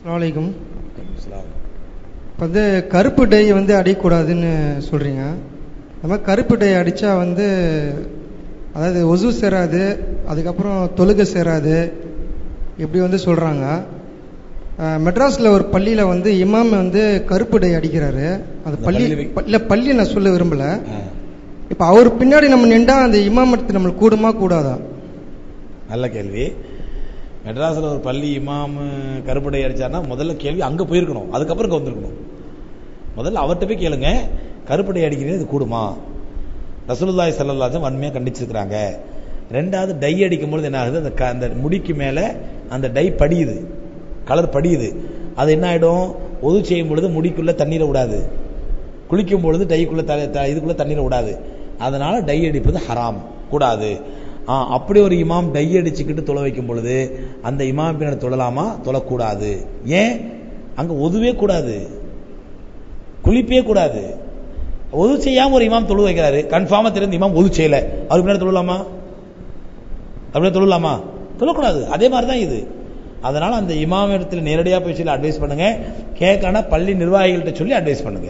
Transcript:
அஸ்ஸலாமு இப்போ வந்து கருப்பு டை வந்து அடிக்கக்கூடாதுன்னு சொல்கிறீங்க மாதிரி கருப்பு டை அடித்தா வந்து அதாவது ஒசு சேராது அதுக்கப்புறம் தொழுகை சேராது இப்படி வந்து சொல்கிறாங்க மெட்ராஸில் ஒரு பள்ளியில் வந்து இமாம் வந்து கருப்பு டை அடிக்கிறாரு. அது அந்த பள்ளி இல்லை பள்ளி நான் சொல்ல விரும்பல. இப்போ அவர் பின்னாடி நம்ம நின்றா அந்த இமாமத்து நம்மளுக்கு கூடுமா கூடாதா? நல்ல கேள்வி. மெட்ராஸில் ஒரு பள்ளி இமாம் கருப்படை அடிச்சாருன்னா முதல்ல கேள்வி அங்கே போயிருக்கணும். அதுக்கப்புறம் இங்கே வந்திருக்கணும். முதல்ல அவர்கிட்ட போய் கேளுங்க. கருப்படை அடிக்கிறது இது கூடுமா? ரசூலுல்லாய் ஸல்லல்லாஹு வன்மையாக கண்டிச்சிருக்கிறாங்க. ரெண்டாவது டை அடிக்கும் பொழுது என்ன ஆகுது? அந்த க- அந்த முடிக்கு மேலே அந்த டை படியுது. கலர் படியுது. அது என்ன ஆகிடும் ஒது செய்யும் பொழுது முடிக்குள்ளே தண்ணீரை விடாது. குளிக்கும் பொழுது டைக்குள்ளே த த- தண்ணீரை விடாது. அதனால் டை அடிப்பது ஹராம். கூடாது. ஆ, அப்படி ஒரு இமாம் டை அடிச்சுக்கிட்டு தொலை வைக்கும் பொழுது அந்த இமாம் பின்னர் தொழலாமா தொழக்கூடாது ஏன்? அங்க ஒதுவே கூடாது. குளிப்பே கூடாது. ஒது செய்யாம ஒரு இமாம் தொழு வைக்கிறாரு. கன்ஃபார்மா தெரிந்து இமாம் ஒது செய்யல. அவர் பின்னாடி தொழலாமா? அப்படியே தொழலாமா? தொழக்கூடாது. அதே மாதிரி தான் இது. அதனால அந்த இமாம் இடத்துல நேரடியாக போய் சொல்லி அட்வைஸ் பண்ணுங்க. கேட்கான பள்ளி நிர்வாகிகள்கிட்ட சொல்லி அட்வைஸ் பண்ணுங்க.